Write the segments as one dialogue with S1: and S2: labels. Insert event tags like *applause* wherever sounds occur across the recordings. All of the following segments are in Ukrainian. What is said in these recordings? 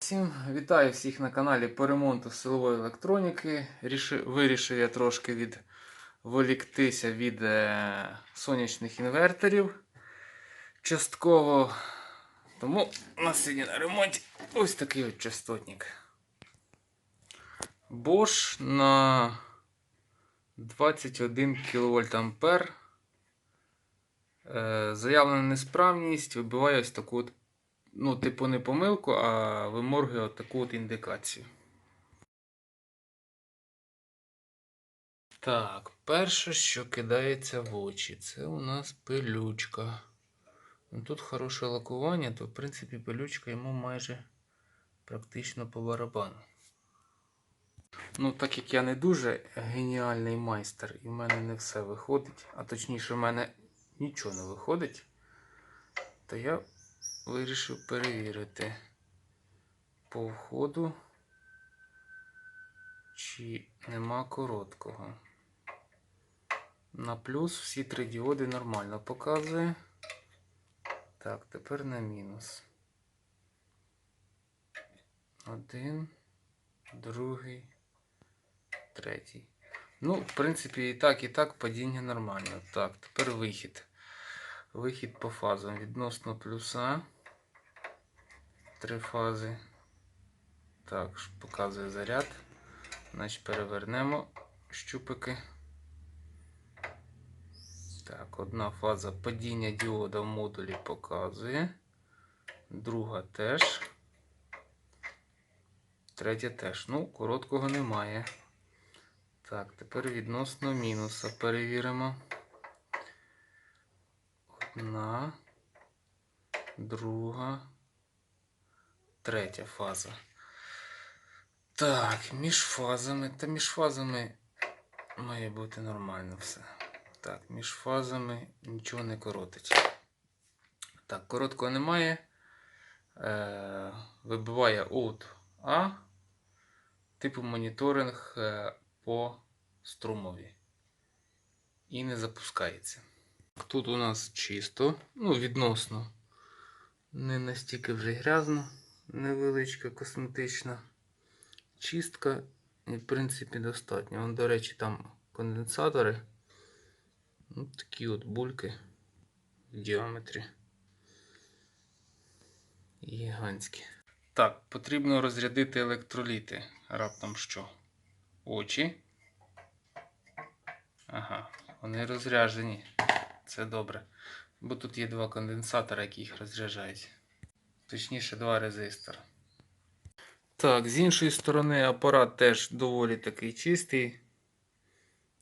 S1: Всім вітаю всіх на каналі по ремонту силової електроніки. Вирішив я трошки відволіктися від е, сонячних інверторів. Частково. Тому у нас сьогодні на ремонті ось такий от частотник. Bosch на 21 кВт ампер. Е, Заявлена несправність вибиває ось таку от ну, типу, не помилку, а виморгує от таку от індикацію. Так, перше, що кидається в очі, це у нас пилючка. Ну, Тут хороше лакування, то в принципі пилючка йому майже практично по барабану. Ну, так як я не дуже геніальний майстер, і в мене не все виходить, а точніше, в мене нічого не виходить, то я вирішив перевірити по входу, чи нема короткого. На плюс всі три діоди нормально показує. Так, тепер на мінус. Один, другий, третій. Ну, в принципі, і так, і так падіння нормально. Так, тепер вихід. Вихід по фазам відносно плюса. Три фази. Так, показує заряд. Значить, перевернемо щупики. Так, одна фаза падіння діода в модулі показує. Друга теж. Третя теж. Ну, короткого немає. Так, тепер відносно мінуса перевіримо. Одна, друга, третя фаза. Так, між фазами. Та між фазами має бути нормально все. Так, між фазами нічого не коротить. Так, короткого немає. Е, вибиває от А. Типу моніторинг е, по струмові. І не запускається. Тут у нас чисто, ну, відносно. Не настільки вже грязно, невеличка косметична чистка. І, в принципі, достатньо. Вон, до речі, там конденсатори. Ну, такі от бульки в діаметрі. Гігантські. Так, потрібно розрядити електроліти. Раптом що? Очі. Ага, вони розряджені. Це добре. Бо тут є два конденсатори, які їх розряджають. Точніше, два резистора. Так, з іншої сторони апарат теж доволі такий чистий.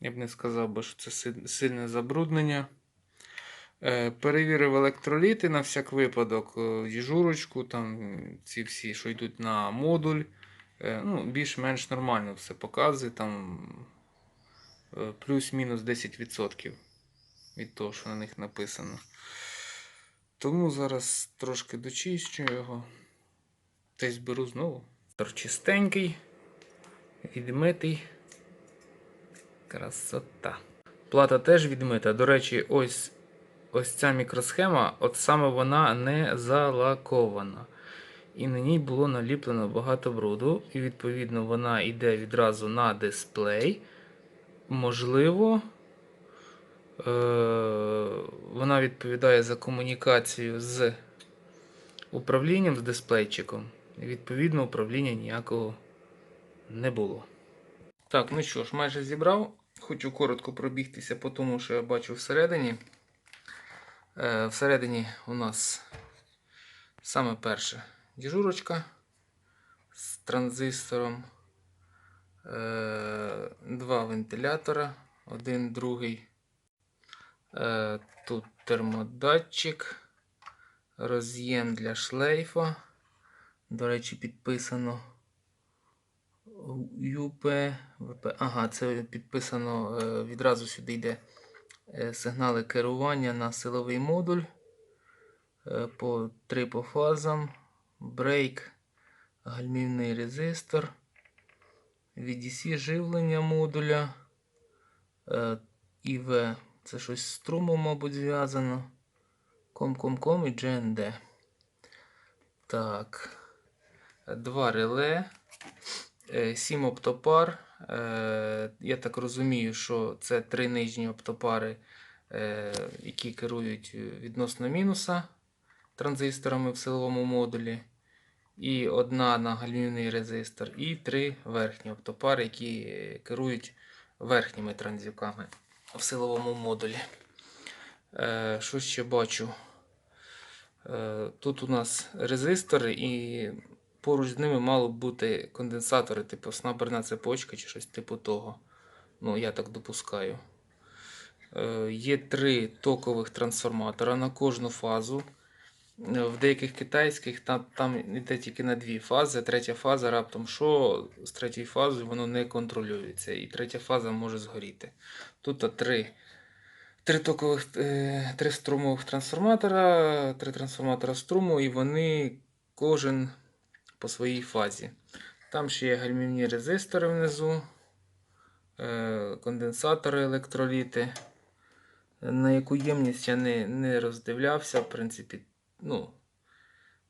S1: Я б не сказав, що це сильне забруднення. Е, перевірив електроліти на всяк випадок, е, діжурочку, там ці всі, що йдуть на модуль. Е, ну, більш-менш нормально все показує. Там плюс-мінус 10% від того, що на них написано. Тому зараз трошки дочищу його. Та й зберу знову. Чистенький, відмитий. Красота. Плата теж відмита. До речі, ось, ось ця мікросхема, от саме вона не залакована. І на ній було наліплено багато бруду. І відповідно вона йде відразу на дисплей. Можливо, вона відповідає за комунікацію з управлінням з дисплейчиком. І відповідно управління ніякого не було. Так, ну що ж, майже зібрав. Хочу коротко пробігтися по тому, що я бачу всередині. Е, всередині у нас саме перше діжурочка з транзистором. Е, два вентилятора, один другий. Е, тут термодатчик, роз'єм для шлейфа. До речі, підписано ЮП, ВП. Ага, це підписано е, відразу сюди йде е, сигнали керування на силовий модуль. По три по фазам. Брейк, гальмівний резистор. VDC живлення модуля. ІВ. Це щось з струмом, мабуть, зв'язано. Ком-ком-ком і GND. Так. два реле, 7 оптопар. Е, Я так розумію, що це три нижні оптопари, е, які керують відносно мінуса транзисторами в силовому модулі. І одна на резистор, і три верхні оптопари, які е, керують верхніми транзюками в силовому модулі. Е, Що ще бачу? Е, Тут у нас резистори, і поруч з ними мало б бути конденсатори, типу снаберна цепочка чи щось типу того. Ну, я так допускаю. Е, Є три токових трансформатора на кожну фазу. Е, В деяких китайських там, там йде тільки на дві фази. Третя фаза раптом що з третьою фазою воно не контролюється. І третя фаза може згоріти. Тут три, три токових, е, три струмових трансформатора, три трансформатора струму, і вони кожен по своїй фазі. Там ще є гальмівні резистори внизу, е, конденсатори, електроліти. На яку ємність я не, не роздивлявся, в принципі, ну,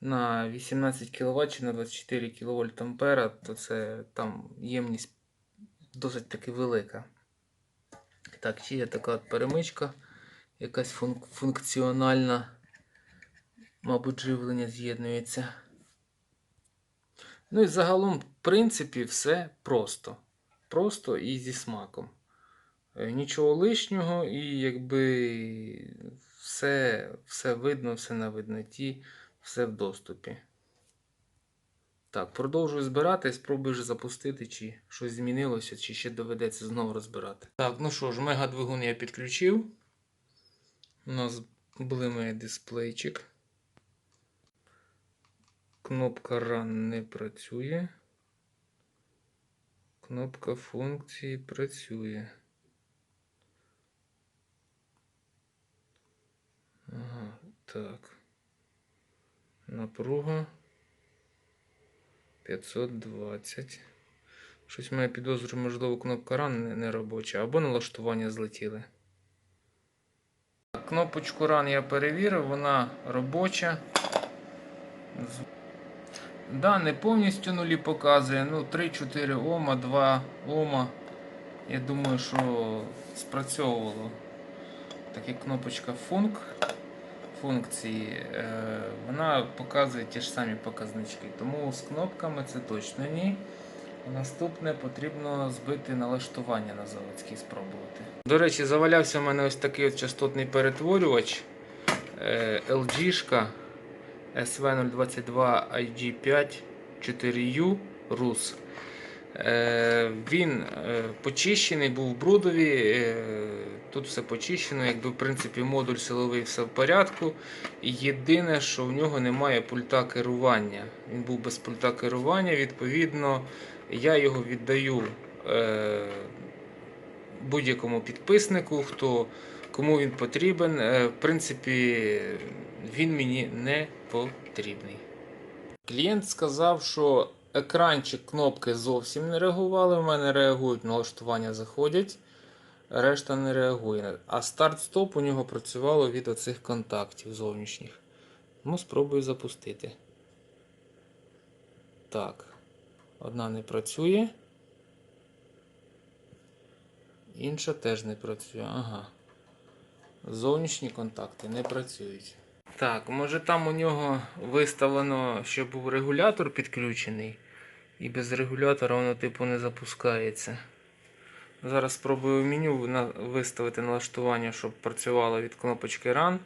S1: на 18 кВт чи на 24 кВт ампера, то це там ємність досить таки велика. Так, ще є така перемичка, якась функ- функціональна, мабуть, живлення з'єднується. Ну і загалом, в принципі, все просто. Просто і зі смаком. Е, Нічого лишнього, і якби все, все видно, все на видноті, все в доступі. Так, продовжую збирати, спробую вже запустити, чи щось змінилося, чи ще доведеться знову розбирати. Так, ну що ж, мегадвигун я підключив. У нас блимає дисплейчик. Кнопка Run не працює. Кнопка функції працює. Ага, так. Напруга 520. Щось має підозрю, можливо, кнопка Run не, робоча, або налаштування злетіли. Кнопочку Run я перевірив, вона робоча. Да, не повністю нулі показує. Ну, 3-4 Ома, 2 Ома. Я думаю, що спрацьовувало. Так як кнопочка функ функції, е, вона показує ті ж самі показнички. Тому з кнопками це точно ні. Наступне потрібно збити налаштування на заводській спробувати. До речі, завалявся в мене ось такий от частотний перетворювач LG SV022 IG5 4U RUS. Е, Він е, почищений, був в брудові. е, Тут все почищено, якби в принципі модуль силовий все в порядку. Єдине, що в нього немає пульта керування. Він був без пульта керування, відповідно, я його віддаю будь-якому підписнику, хто, кому він потрібен. В принципі, він мені не потрібний. Клієнт сказав, що екранчик кнопки зовсім не реагували. У мене реагують, налаштування заходять, решта не реагує. А старт-стоп у нього працювало від оцих контактів зовнішніх. Ну, спробую запустити. Так. Одна не працює. Інша теж не працює. Ага. Зовнішні контакти не працюють. Так, може там у нього виставлено, що був регулятор підключений, і без регулятора воно типу не запускається. Зараз спробую в меню виставити налаштування, щоб працювало від кнопочки Run.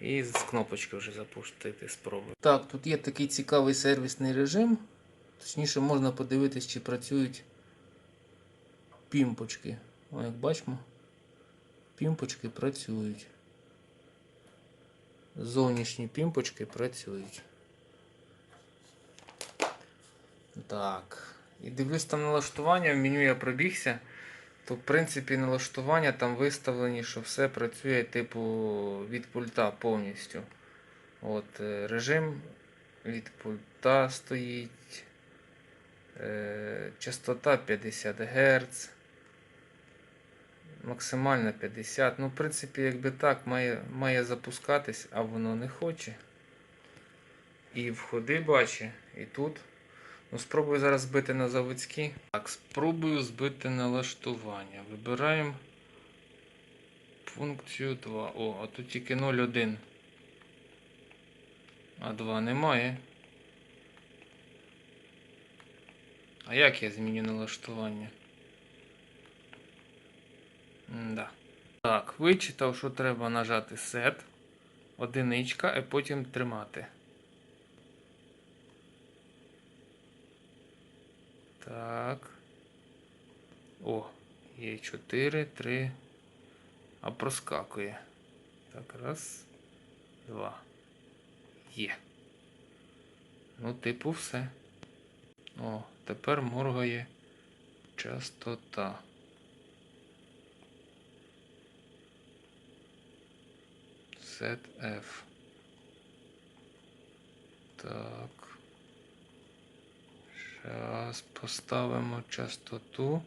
S1: І з кнопочки вже запустити спробую. Так, тут є такий цікавий сервісний режим. Точніше, можна подивитись, чи працюють пімпочки. О, як бачимо, пімпочки працюють. Зовнішні пімпочки працюють. Так. І дивлюсь там налаштування, в меню я пробігся. То, в принципі, налаштування там виставлені, що все працює типу від пульта повністю. От, е, режим від пульта стоїть. Е, частота 50 Гц. Максимальна 50. Ну, в принципі, якби так, має, має запускатись, а воно не хоче. І входи бачить, і тут Ну, спробую зараз збити на заводські. Так, спробую збити налаштування. Вибираємо функцію 2. О, а тут тільки 0,1. А 2 немає. А як я зміню налаштування? Да. Так, вичитав, що треба нажати Set, одиничка, і потім тримати. Так. О, є 4, 3. А проскакує. Так, раз, два. Є. Ну, типу, все. О, тепер моргає частота. Set F. Так. Зараз поставимо частоту.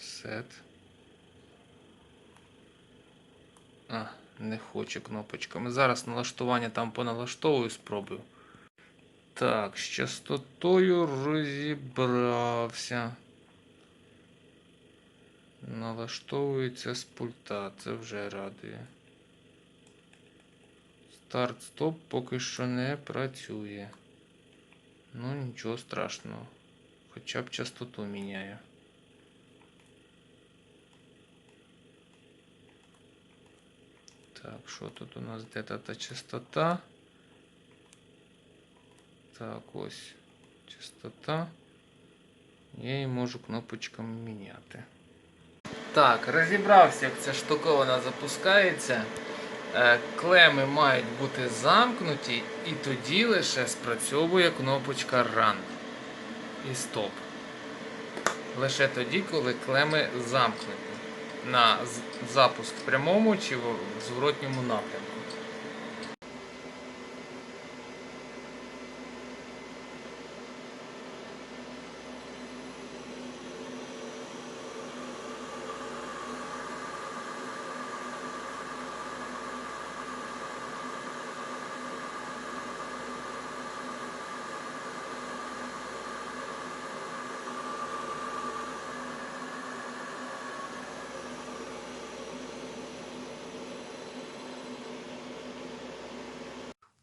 S1: Set. А, не хоче кнопочками. Зараз налаштування там поналаштовую, спробую. Так, з частотою розібрався. Налаштовується з пульта, це вже радує. Старт стоп поки що не працює. Ну нічого страшного. Хоча б частоту міняю. Так, що тут у нас де та частота? Так, ось частота. Я її можу кнопочками міняти. Так, розібрався, як ця штуковина запускається. Е, Клеми мають бути замкнуті, і тоді лише спрацьовує кнопочка Run і Stop. Лише тоді, коли клеми замкнуті на запуск в прямому чи в в зворотньому напрямку.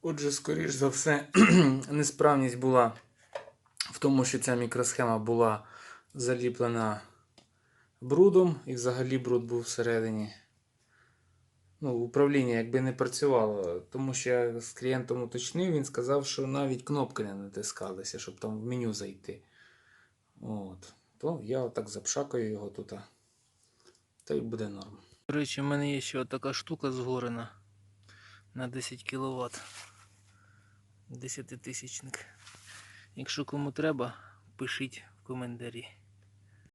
S1: Отже, скоріш за все, *clears throat* несправність була в тому, що ця мікросхема була заліплена брудом, і взагалі бруд був всередині. Ну, управління якби не працювало, тому що я з клієнтом уточнив, він сказав, що навіть кнопки не натискалися, щоб там в меню зайти. От. То я отак запшакаю його тут. Та й буде норм. До речі, в мене є ще така штука згорена на 10 кВт. 10 тисячник. Якщо кому треба, пишіть в коментарі.